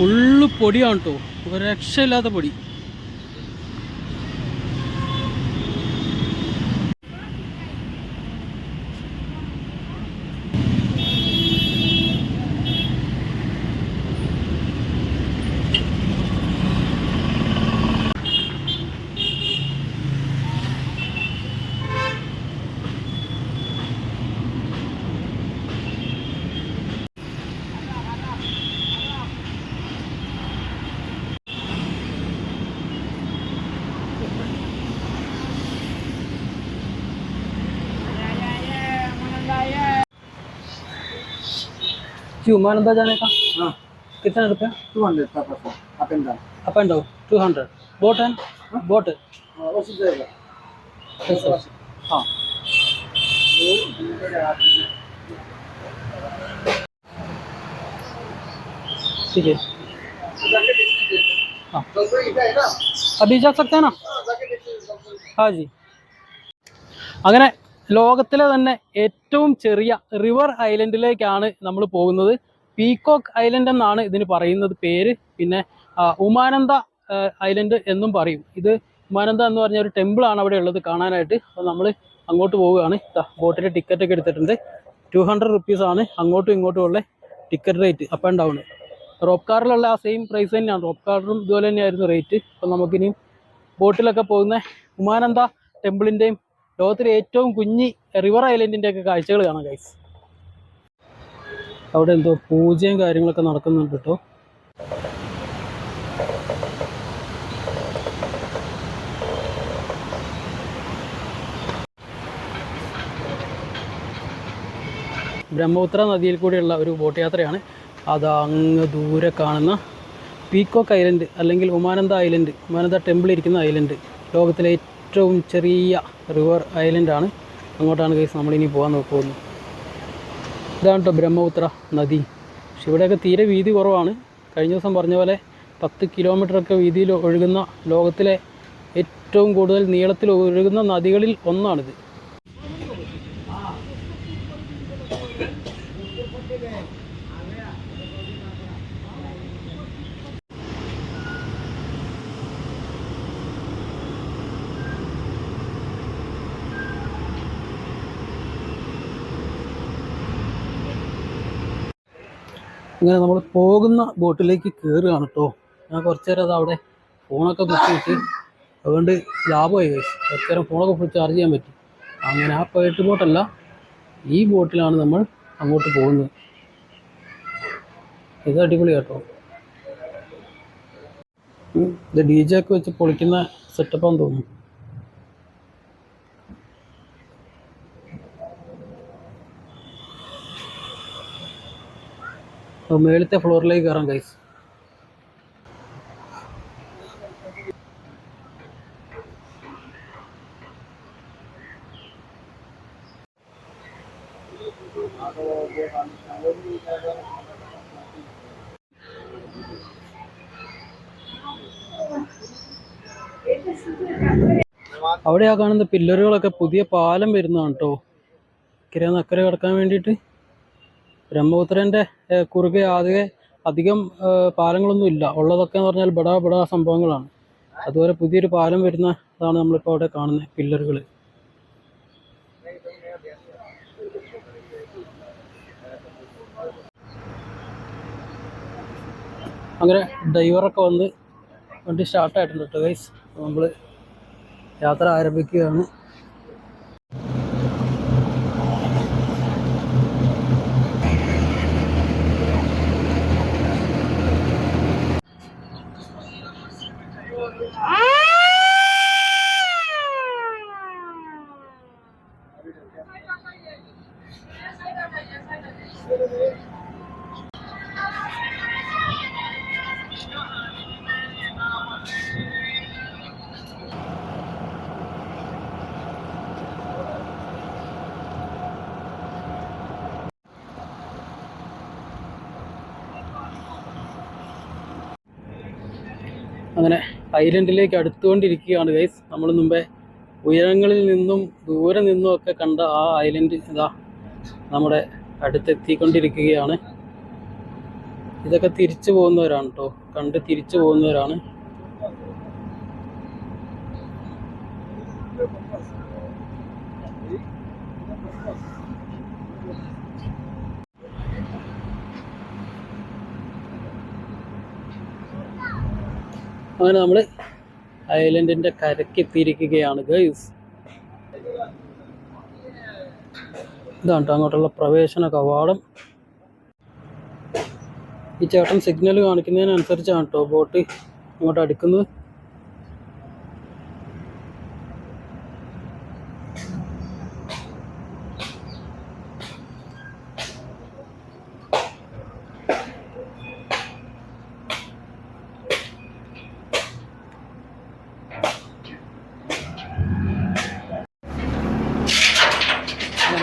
Full പൊടിയാണ് കേട്ടോ ഒരു രക്ഷയില്ലാത്ത പൊടി. जी उमानंदा जाने का हाँ कितना रुपया two hundred per person up and down up and down two hundred boat है बोट उसी जाएगा हाँ ठीक है हाँ अभी जा सकते हैं ना हाँ जी അങ്ങനെ ലോകത്തിലെ തന്നെ ഏറ്റവും ചെറിയ റിവർ ഐലൻഡിലേക്കാണ് നമ്മൾ പോകുന്നത്. പീകോക്ക് ഐലൻഡ് എന്നാണ് ഇതിന് പറയുന്നത് പേര്. പിന്നെ ഉമാനന്ദ ഐലൻഡ് എന്നും പറയും. ഇത് ഉമാനന്ദ എന്ന് പറഞ്ഞ ഒരു ടെമ്പിൾ ആണ് അവിടെ ഉള്ളത് കാണാനായിട്ട്. അപ്പോൾ നമ്മൾ അങ്ങോട്ട് പോവുകയാണ്. ബോട്ടിന്റെ ടിക്കറ്റ് ഒക്കെ എടുത്തിട്ടുണ്ട്. ടു ഹൺഡ്രഡ് റുപ്പീസ് ആണ് അങ്ങോട്ടും ഇങ്ങോട്ടും ഉള്ള ticket rate up and down rope കാറിലുള്ള ആ സെയിം പ്രൈസ് തന്നെയാണ്. റോപ്പ് കാറിലും ഇതുപോലെ തന്നെയായിരുന്നു റേറ്റ് അപ്പോൾ നമുക്കിനിയും ബോട്ടിലൊക്കെ പോകുന്ന ഉമാനന്ദ ടെമ്പിളിന്റെയും ലോകത്തിലെ ഏറ്റവും കുഞ്ഞി റിവർ ഐലൻഡിന്റെ ഒക്കെ കാഴ്ചകൾ കാണാം ഗൈസ് അവിടെ എന്തോ പൂജയും കാര്യങ്ങളൊക്കെ നടക്കുന്നുണ്ട് കേട്ടോ. ബ്രഹ്മപുത്ര നദിയിൽ കൂടിയുള്ള ഒരു ബോട്ട് യാത്രയാണ്. അത് അങ്ങ് ദൂരെ കാണുന്ന പീക്കോക്ക് ഐലൻഡ് അല്ലെങ്കിൽ ഉമാനന്ദ ഐലൻഡ് ഉമാനന്ദ ടെമ്പിൾ ഇരിക്കുന്ന ഐലൻഡ് ലോകത്തിലെ ഏറ്റവും ചെറിയ റിവർ ഐലൻഡ് ആണ്. അങ്ങോട്ടാണ് കേസ് നമ്മളിനി പോകാൻ നോക്കുന്നത് ഇതാണ് കേട്ടോ ബ്രഹ്മപുത്ര നദി. പക്ഷെ ഇവിടെയൊക്കെ തീരെ വീതി കുറവാണ്. കഴിഞ്ഞ ദിവസം പറഞ്ഞ പോലെ പത്ത് കിലോമീറ്ററൊക്കെ വീതിയിൽ ഒഴുകുന്ന ലോകത്തിലെ ഏറ്റവും കൂടുതൽ നീളത്തിൽ ഒഴുകുന്ന നദികളിൽ ഒന്നാണിത്. ഇങ്ങനെ നമ്മൾ പോകുന്ന ബോട്ടിലേക്ക് കയറുകയാണ് കേട്ടോ. ഞാൻ കുറച്ച് നേരം അത് അവിടെ ഫോണൊക്കെ കുത്തിയിട്ട് അതുകൊണ്ട് ലാഭമായി. കുറച്ച് നേരം ഫോണൊക്കെ ഫുൾ ചാർജ് ചെയ്യാൻ പറ്റി. അങ്ങനെ ആ പേട്ട് ബോട്ടല്ല ഈ ബോട്ടിലാണ് നമ്മൾ അങ്ങോട്ട് പോകുന്നത്. ഇത് അടിപൊളി കേട്ടോ. ഇത് ഡി ജെ ഒക്കെ വെച്ച് പൊളിക്കുന്ന സെറ്റപ്പാന്ന് തോന്നുന്നു. മേളത്തെ ഫ്ലോറിലേക്ക് കയറാം ഗൈസ് അവിടെ ആ കാണുന്ന പില്ലറുകളൊക്കെ പുതിയ പാലം വരുന്നതാണ് കേട്ടോ ഇക്കരെ നിന്ന് അക്കരെ കിടക്കാൻ വേണ്ടിയിട്ട്. ബ്രഹ്മപുത്രന്റെ കുറുകെ ആകെ അധികം പാലങ്ങളൊന്നും ഇല്ല. ഉള്ളതൊക്കെ എന്ന് പറഞ്ഞാൽ ബടാ ബടാ സംഭവങ്ങളാണ്. അതുപോലെ പുതിയൊരു പാലം വരുന്നതാണ് നമ്മളിപ്പോൾ അവിടെ കാണുന്നത് പില്ലറുകൾ അങ്ങനെ ഡ്രൈവറൊക്കെ വന്ന് വണ്ടി സ്റ്റാർട്ടായിട്ടുണ്ട് കേട്ടോ ഗൈസ് നമ്മൾ യാത്ര ആരംഭിക്കുകയാണ്. അങ്ങനെ ഐലൻഡിലേക്ക് അടുത്തുകൊണ്ടിരിക്കുകയാണ് ഗൈസ് നമ്മൾ മുമ്പേ ഉയരങ്ങളിൽ നിന്നും ദൂരെ നിന്നും ഒക്കെ കണ്ട ആ ഐലൻഡ് ഇതാ നമ്മുടെ അടുത്തെത്തിക്കൊണ്ടിരിക്കുകയാണ്. ഇതൊക്കെ തിരിച്ചു പോകുന്നവരാണ് കേട്ടോ കണ്ട് തിരിച്ചു പോകുന്നവരാണ്. അങ്ങനെ നമ്മൾ ഐലൻഡിന്റെ കരയ്ക്ക് എത്തിയിരിക്കുകയാണ് ഗൈസ്. ഇതാണ് അങ്ങോട്ടുള്ള പ്രവേശന കവാടം. ഈ ചേട്ടൻ സിഗ്നൽ കാണിക്കുന്നതിനനുസരിച്ചാണ് കേട്ടോ ബോട്ട് അങ്ങോട്ട് അടുക്കുന്നത്.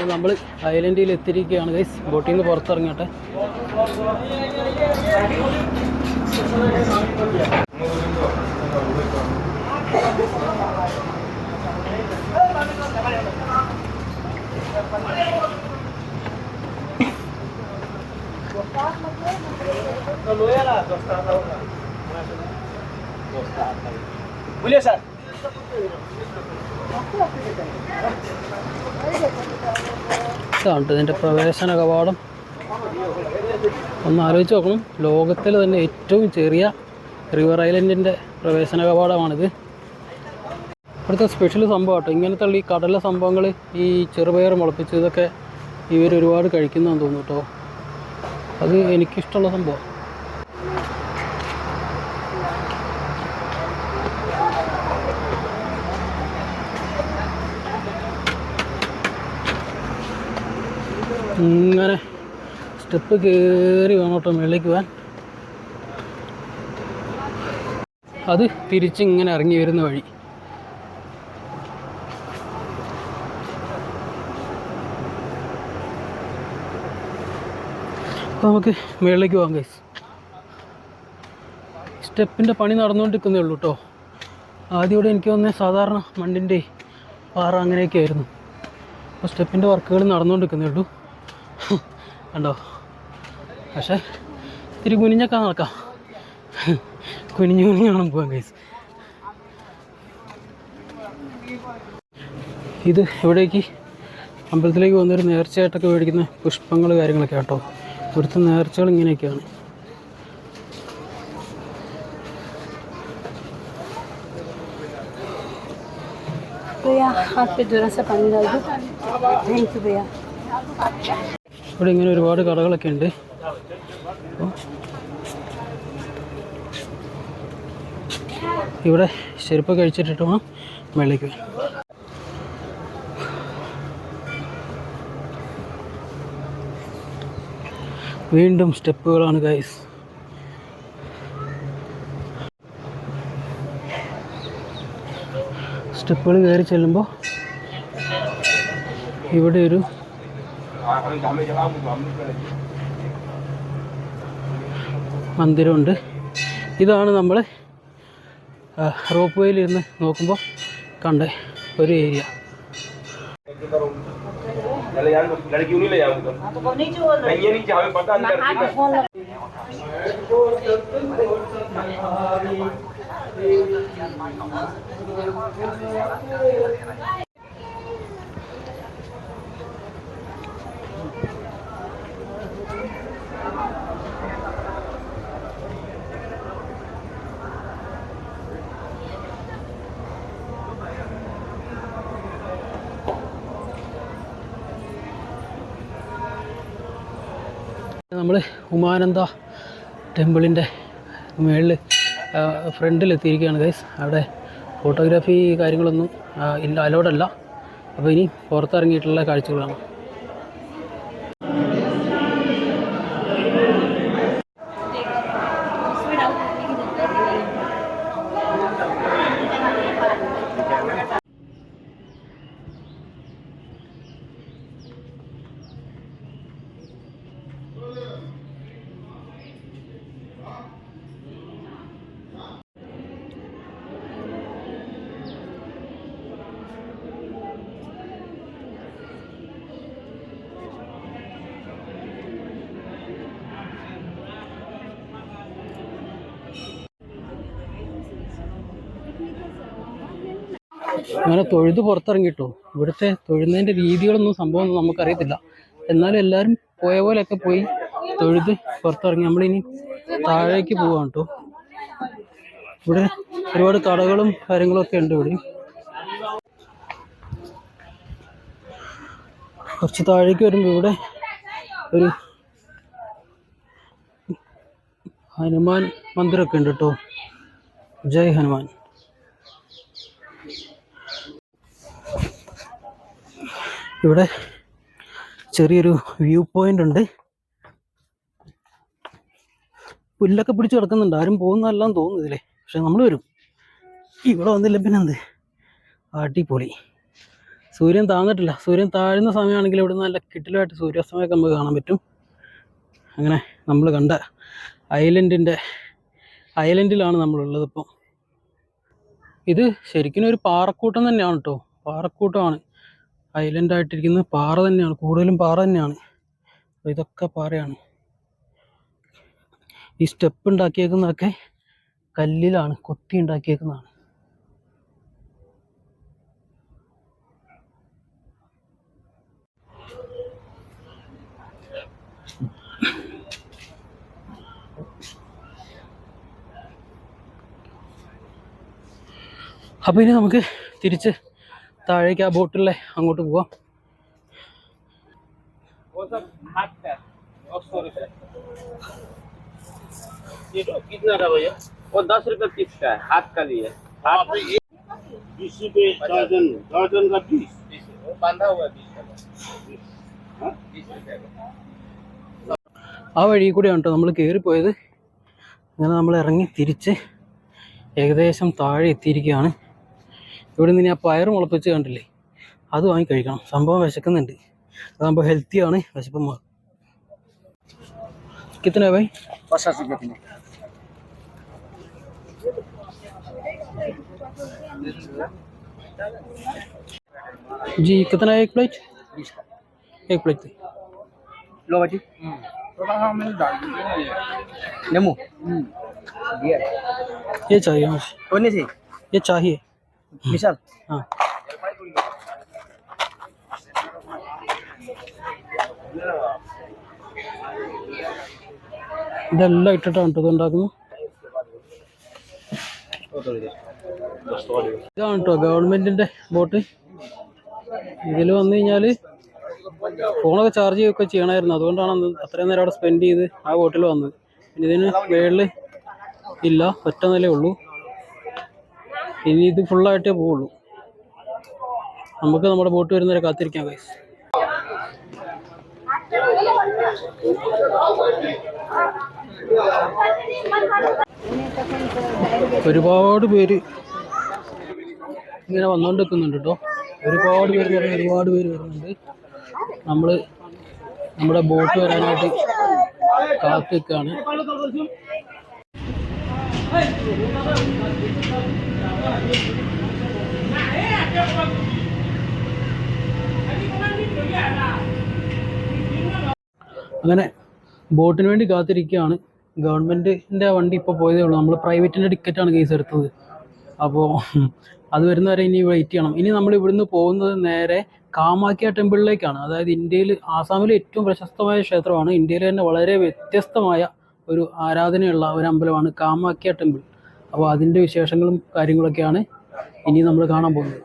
നമ്മൾ ഐലൻഡിൽ എത്തിയിരിക്കുകയാണ് ഗൈസ് ബോട്ടിൽ നിന്ന് പുറത്തിറങ്ങട്ടെ Boleh Ustaz? ഇതാണ് ഇതിന്റെ പ്രവേശന കവാടം. ഒന്ന് ആലോചിച്ച് നോക്കണം. ലോകത്തിൽ തന്നെ ഏറ്റവും ചെറിയ റിവർ ഐലൻഡിന്റെ പ്രവേശന കവാടമാണിത്. ഇവിടുത്തെ സ്പെഷ്യൽ സംഭവം കേട്ടോ ഇങ്ങനത്തെ ഈ കടല സംഭവങ്ങൾ ഈ ചെറുപയർ മുളപ്പിച്ച് ഇതൊക്കെ ഇവർ ഒരുപാട് കഴിക്കുന്നതെന്ന് തോന്നുന്നു കേട്ടോ. അത് എനിക്കിഷ്ടമുള്ള സംഭവം. ഇങ്ങനെ സ്റ്റെപ്പ് കയറി വേണം കേട്ടോ മുകളിലേക്ക് പോകാൻ അത് തിരിച്ചിങ്ങനെ ഇറങ്ങി വരുന്ന വഴി. അപ്പോൾ നമുക്ക് മുകളിലേക്ക് പോകാം ഗൈസ് സ്റ്റെപ്പിന്റെ പണി നടന്നുകൊണ്ടിരിക്കുന്നേ ഉള്ളൂ കേട്ടോ ആദ്യം ഇവിടെ എനിക്ക് വന്നേ സാധാരണ മണ്ണിന്റെ പാറ അങ്ങനെയൊക്കെ ആയിരുന്നു അപ്പോൾ സ്റ്റെപ്പിന്റെ വർക്കുകൾ നടന്നുകൊണ്ടിരിക്കുന്നേ ഉള്ളൂ. കണ്ടോ പക്ഷേ ഇത്തിരി കുനിഞ്ഞൊക്കെ നടക്കാം കുനിഞ്ഞു കുനിഞ്ഞ് വേണം പോകാൻ കൈസ് ഇത് ഇവിടേക്ക് അമ്പലത്തിലേക്ക് പോകുന്നൊരു നേർച്ചയായിട്ടൊക്കെ മേടിക്കുന്ന പുഷ്പങ്ങൾ കാര്യങ്ങളൊക്കെ കേട്ടോ ഇവിടുത്തെ നേർച്ചകൾ ഇങ്ങനെയൊക്കെയാണ് भैया हाथ पे जरा सा पानी डाल दो थैंक यू भैया ഇവിടെ ഇങ്ങനെ ഒരുപാട് കടകളൊക്കെ ഉണ്ട്. ഇവിടെ ചെരുപ്പ് കഴിച്ചിട്ടിട്ട് വേണം വെള്ളിക്ക് വീണ്ടും സ്റ്റെപ്പുകളാണ് ഗൈസ് സ്റ്റെപ്പുകൾ കയറി ചെല്ലുമ്പോൾ ഇവിടെ ഒരു മന്ദിരമുണ്ട്. ഇതാണ് നമ്മൾ റോപ്പ് വേയിൽ ഇരുന്ന് നോക്കുമ്പോൾ കണ്ട ഒരു ഏരിയ. നമ്മൾ ഉമാനന്ദ ടെമ്പിളിന്റെ മുകളിൽ ഫ്രണ്ടിൽ എത്തിയിരിക്കുകയാണ് ഗൈസ് അവിടെ ഫോട്ടോഗ്രാഫി കാര്യങ്ങളൊന്നും ഇല്ല അലോഡല്ല അപ്പോൾ ഇനി പുറത്തിറങ്ങിയിട്ടുള്ള കാഴ്ചകളാണ്. അങ്ങനെ തൊഴുത് പുറത്തിറങ്ങിട്ടോ. ഇവിടുത്തെ തൊഴുന്നതിന്റെ രീതികളൊന്നും സംഭവം നമുക്കറിയത്തില്ല. എന്നാലും എല്ലാവരും പോയ പോലെയൊക്കെ പോയി തൊഴുത് പുറത്തിറങ്ങി. നമ്മളിനി താഴേക്ക് പോവാണ് കേട്ടോ ഇവിടെ ഒരുപാട് കടകളും കാര്യങ്ങളും ഒക്കെ ഉണ്ട് ഇവിടെ. കുറച്ച് താഴേക്ക് വരുമ്പോൾ ഇവിടെ ഒരു ഹനുമാൻ മന്ദിരമൊക്കെ ഉണ്ട് കേട്ടോ ജയ് ഹനുമാൻ. ഇവിടെ ചെറിയൊരു വ്യൂ പോയിന്റ് ഉണ്ട്. പുല്ലൊക്കെ പിടിച്ച് കിടക്കുന്നുണ്ട്. ആരും പോകുന്നതല്ലാന്ന് തോന്നുന്നു ഇതിലെ. പക്ഷെ നമ്മൾ വരും. ഇവിടെ വന്നില്ല പിന്നെ എന്ത് അടിപൊളി. സൂര്യൻ താഴ്ന്നിട്ടില്ല സൂര്യൻ താഴ്ന്ന സമയമാണെങ്കിൽ ഇവിടെ നല്ല കിട്ടിലായിട്ട് സൂര്യാസ്തമയൊക്കെ നമുക്ക് കാണാൻ പറ്റും. അങ്ങനെ നമ്മൾ കണ്ട ഐലൻഡിന്റെ ഐലൻഡിലാണ് നമ്മളുള്ളത് ഇപ്പം. ഇത് ശരിക്കും ഒരു പാറക്കൂട്ടം തന്നെയാണ് കേട്ടോ പാറക്കൂട്ടമാണ്. ഐലൻഡായിട്ടിരിക്കുന്നത് പാറ തന്നെയാണ്. കൂടുതലും പാറ തന്നെയാണ്. ഇതൊക്കെ പാറയാണ്. ഈ സ്റ്റെപ്പ് ഉണ്ടാക്കിയേക്കുന്നതൊക്കെ കല്ലിലാണ് കൊത്തി ഉണ്ടാക്കിയേക്കുന്നതാണ് അപ്പോൾ ഇനി നമുക്ക് തിരിച്ച് താഴേക്ക് ആ ബോട്ടിലെ അങ്ങോട്ട് പോവാം वो सब हाथ का और सौ रुपये ये तो कितना का भैया वो दस रुपये पीस का है हाथ का लिए हाथ बीस रुपये दर्जन दर्जन का बीस बीस वो बांधा हुआ है बीस का बीस रुपये का ആ വഴി കൂടെയാണ് കേട്ടോ നമ്മൾ കയറിപ്പോയത് അങ്ങനെ നമ്മൾ ഇറങ്ങി തിരിച്ച് ഏകദേശം താഴെ എത്തിയിരിക്കുകയാണ് ഇവിടെ നിന്ന് ഇനി ആ പയർ മുളപ്പിച്ച് കണ്ടില്ലേ അത് വാങ്ങി കഴിക്കണം സംഭവം വിശക്കുന്നുണ്ട് അതാകുമ്പോൾ ഹെൽത്തിയാണ് വിശപ്പം മാറും കിത്തന ഭായി जी कितना है एक प्लेट बीस का एक प्लेट दे लो बाटी थोड़ा हाँ मैंने डाल नींबू दिया ये चाहिए मुझे कौन सी ये चाहिए विशाल हाँ ഇതെല്ലാം ഇട്ടിട്ടാണ് കേട്ടോ ഇത് ഉണ്ടാക്കുന്നത് ഇതാണ് കേട്ടോ ഗവൺമെന്റിന്റെ ബോട്ട്. ഇതിൽ വന്നു കഴിഞ്ഞാൽ ഫോണൊക്കെ ചാർജ് ചെയ്യുകയൊക്കെ ചെയ്യണമായിരുന്നു അതുകൊണ്ടാണ് അന്ന് അത്രയും നേരം അവിടെ സ്പെൻഡ് ചെയ്ത് ആ ബോട്ടിൽ വന്നത്. പിന്നെ ഇതിന് മേളിൽ ഇല്ല ഒറ്റ നിലയേ ഉള്ളൂ. ഇനി ഇത് ഫുള്ളായിട്ടേ പോവുള്ളൂ. നമുക്ക് നമ്മുടെ ബോട്ട് വരുന്നവരെ കാത്തിരിക്കാം ഗൈസ് ഒരുപാട് പേര് ഇങ്ങനെ വന്നുകൊണ്ട് നിൽക്കുന്നുണ്ട് കേട്ടോ. ഒരുപാട് പേര് വരുന്ന ഒരുപാട് പേര് വരുന്നുണ്ട്. നമ്മൾ നമ്മുടെ ബോട്ട് വരാനായിട്ട് കാത്തു നിൽക്കുകയാണ് അങ്ങനെ ബോട്ടിന് വേണ്ടി കാത്തിരിക്കുകയാണ്. ഗവൺമെന്റിന്റെ വണ്ടി ഇപ്പോൾ പോയതേ ഉള്ളൂ. നമ്മൾ പ്രൈവറ്റിന്റെ ടിക്കറ്റാണ് കേസ് എടുത്തത്. അപ്പോൾ അത് വരുന്നവരെ ഇനി വെയിറ്റ് ചെയ്യണം. ഇനി നമ്മൾ ഇവിടുന്ന് പോകുന്നത് നേരെ കാമാക്യ ടെമ്പിളിലേക്കാണ് അതായത് ഇന്ത്യയിൽ ആസാമിലെ ഏറ്റവും പ്രശസ്തമായ ക്ഷേത്രമാണ്. ഇന്ത്യയിൽ തന്നെ വളരെ വ്യത്യസ്തമായ ഒരു ആരാധനയുള്ള ഒരു അമ്പലമാണ് കാമാക്യ ടെമ്പിൾ അപ്പോൾ അതിന്റെ വിശേഷങ്ങളും കാര്യങ്ങളൊക്കെയാണ് ഇനി നമ്മൾ കാണാൻ പോകുന്നത്.